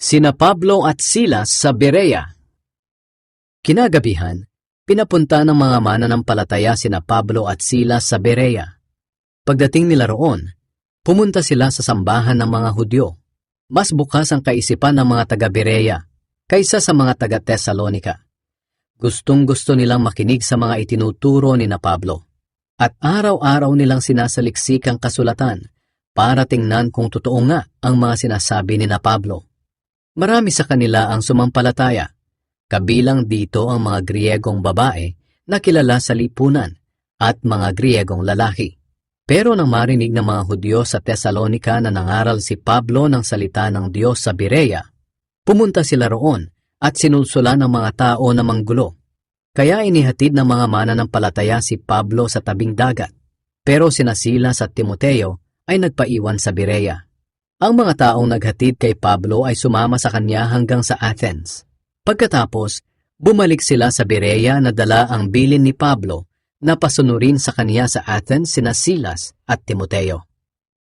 Sina Pablo at Silas sa Berea. Kinagabihan, pinapunta ng mga mananampalataya sina Pablo at Silas sa Berea. Pagdating nila roon, pumunta sila sa sambahan ng mga Hudyo. Mas bukas ang kaisipan ng mga taga-Berea kaysa sa mga taga-Tesalonika. Gustong-gusto nilang makinig sa mga itinuturo ni na Pablo. At araw-araw nilang sinasaliksik ang kasulatan para tingnan kung totoo nga ang mga sinasabi ni na Pablo. Marami sa kanila ang sumampalataya, kabilang dito ang mga Griyegong babae na kilala sa lipunan at mga Griyegong lalaki. Pero nang marinig ng mga Hudyo sa Tesalonika na nangaral si Pablo ng salita ng Diyos sa Berea, pumunta sila roon at sinulsula ng mga tao na manggulo. Kaya inihatid ng mga mananampalataya si Pablo sa tabing dagat. Pero sina Silas at Timoteo ay nagpaiwan sa Berea. Ang mga taong naghatid kay Pablo ay sumama sa kanya hanggang sa Athens. Pagkatapos, bumalik sila sa Berea na dala ang bilin ni Pablo na pasunurin sa kanya sa Athens sina Silas at Timoteo.